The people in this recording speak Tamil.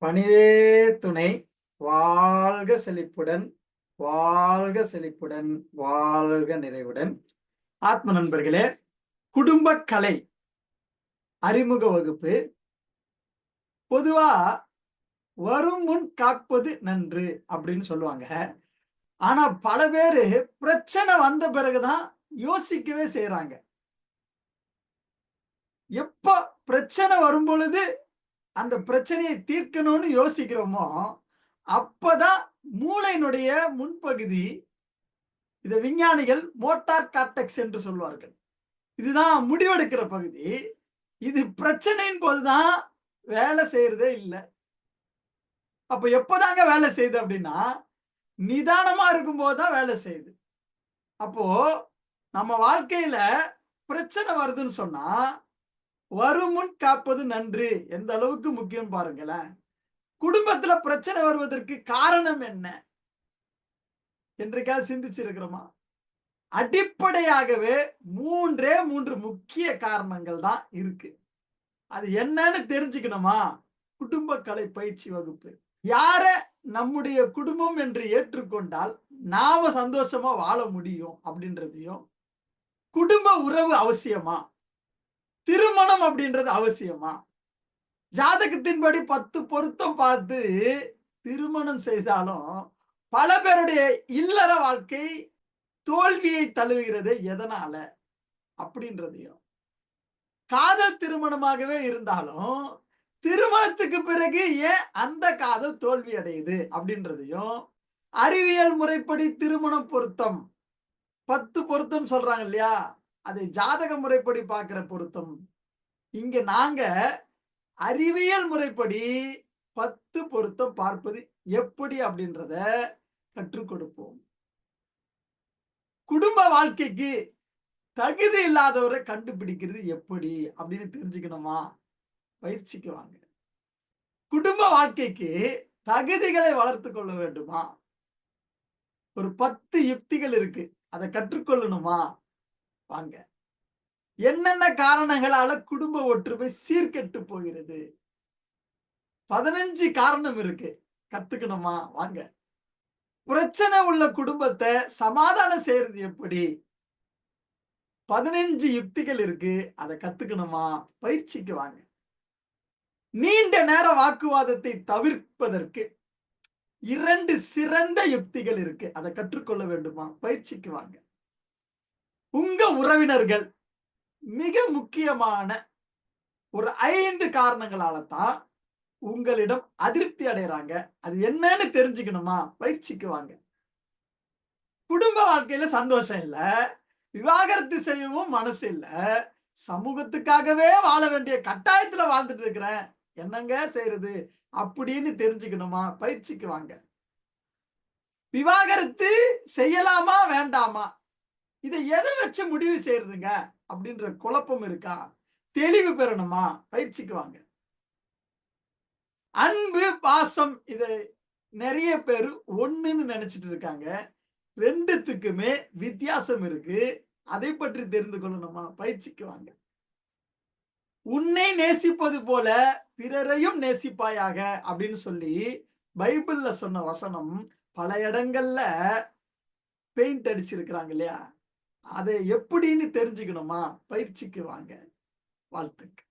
பணிவே துணை வாழ்க செழிப்புடன் வாழ்க செழிப்புடன் வாழ்க நிறைவுடன். ஆத்ம நண்பர்களே குடும்ப கலை அறிமுக வகுப்பு. பொதுவா வரும் முன் காப்பது நன்று அப்படின்னு சொல்லுவாங்க. ஆனா பல பேரு பிரச்சனை வந்த பிறகுதான் யோசிக்கவே செய்யறாங்க எப்ப பிரச்சனை வரும் பொழுது அந்த பிரச்சனையை தீர்க்கணும்னு யோசிக்கிறோமோ அப்பதான் மூளையினுடைய முன்பகுதி இத விஞ்ஞானிகள் மோட்டார் கார்டெக்ஸ் என்று சொல்வார்கள். இதுதான் முடிவெடுக்கிற பகுதி. இது பிரச்சனையின் போதுதான் வேலை செய்யறதே இல்லை. அப்ப எப்பதாங்க வேலை செய்யுது அப்படின்னா நிதானமா இருக்கும் போதுதான் வேலை செய்யுது. அப்போ நம்ம வாழ்க்கையில பிரச்சனை வருதுன்னு சொன்னா வருமுன் காப்பது நன்று. எந்த அளவுக்கு முக்கியம் பாருங்களேன். குடும்பத்துல பிரச்சனை வருவதற்கு காரணம் என்ன? என்றைக்காவது சிந்திச்சிருக்கிறோமா? அடிப்படையாகவே மூன்றே மூன்று முக்கிய காரணங்கள் தான் இருக்கு. அது என்னன்னு தெரிஞ்சுக்கணுமா? குடும்ப கலை பயிற்சி வகுப்பு. யார நம்முடைய குடும்பம் என்று ஏற்றுக்கொண்டால் நாம சந்தோஷமா வாழ முடியும் அப்படின்றதையும் குடும்ப உறவு அவசியமா? திருமணம் அப்படின்றது அவசியமா? ஜாதகத்தின்படி பத்து பொருத்தம் பார்த்து திருமணம் செய்தாலும் பல பேருடைய இல்லற வாழ்க்கை தோல்வியை தழுவுகிறது எதனால? அப்படின்றதையும். காதல் திருமணமாகவே இருந்தாலும் திருமணத்துக்கு பிறகு ஏன் அந்த காதல் தோல்வி அடையுது அப்படின்றதையும் அறிவியல் முறைப்படி திருமணம் பொருத்தம் பத்து பொருத்தம் சொல்றாங்க இல்லையா? அதை ஜாதக முறைப்படி பார்க்கிற பொருத்தம். இங்க நாங்க அறிவியல் முறைப்படி பத்து பொருத்தம் பார்ப்பது எப்படி அப்படின்றத கற்றுக் கொடுப்போம். குடும்ப வாழ்க்கைக்கு தகுதி இல்லாதவரை கண்டுபிடிக்கிறது எப்படி அப்படின்னு தெரிஞ்சுக்கணுமா? பயிற்சிக்கு வாங்க. குடும்ப வாழ்க்கைக்கு தகுதிகளை வளர்த்து கொள்ள வேண்டுமா? ஒரு பத்து யுக்திகள் இருக்கு. அதை கற்றுக்கொள்ளணுமா வாங்க என்னென்ன காரணங்களால குடும்ப ஒற்றுமை சீர்கெட்டு போகிறது? பதினஞ்சு காரணம் இருக்கு. கத்துக்கணுமா? வாங்க. பிரச்சனை உள்ள குடும்பத்தை சமாதானம் செய்யறது எப்படி? பதினஞ்சு யுக்திகள் இருக்கு. அதை கத்துக்கணுமா? பயிற்சிக்கு வாங்க. நீண்ட நேர வாக்குவாதத்தை தவிர்ப்பதற்கு இரண்டு சிறந்த யுக்திகள் இருக்கு. அதை கற்றுக்கொள்ள வேண்டுமா? பயிற்சிக்கு வாங்க. உங்க உறவினர்கள் மிக முக்கியமான ஒரு ஐந்து காரணங்களால தான் உங்களிடம் அதிருப்தி அடைறாங்க. அது என்னன்னு தெரிஞ்சுக்கணுமா? பயிற்சிக்கு வாங்க குடும்ப வாழ்க்கையில சந்தோஷம் இல்ல. விவாகரத்து செய்யவும் மனசு இல்ல. சமூகத்துக்காகவே வாழ வேண்டிய கட்டாயத்துல வாழ்ந்துட்டு இருக்கிறேன். என்னங்க செய்யறது அப்படின்னு தெரிஞ்சுக்கணுமா? பயிற்சிக்கு வாங்க விவாகரத்து செய்யலாமா? வேண்டாமா? இதை எதை வச்சு முடிவு செய்யறதுங்க? அப்படின்ற குழப்பம் இருக்கா? தெளிவு பெறணுமா? பயிற்சிக்கு வாங்க. அன்பு பாசம் இதை நிறைய பேர் ஒண்ணுன்னு நினைச்சிட்டு இருக்காங்க. ரெண்டுத்துக்குமே வித்தியாசம் இருக்கு. அதை பற்றி தெரிந்து கொள்ளணுமா? பயிற்சிக்கு வாங்க. உன்னை நேசிப்பது போல பிறரையும் நேசிப்பாயாக அப்படின்னு சொல்லி பைபிள்ல சொன்ன வசனம் பல இடங்கள்ல பெயிண்ட் அடிச்சிருக்கிறாங்க இல்லையா? அதை எப்படின்னு தெரிஞ்சுக்கணுமா? பயிற்சிக்கு வாங்க. வாழ்த்துக்கு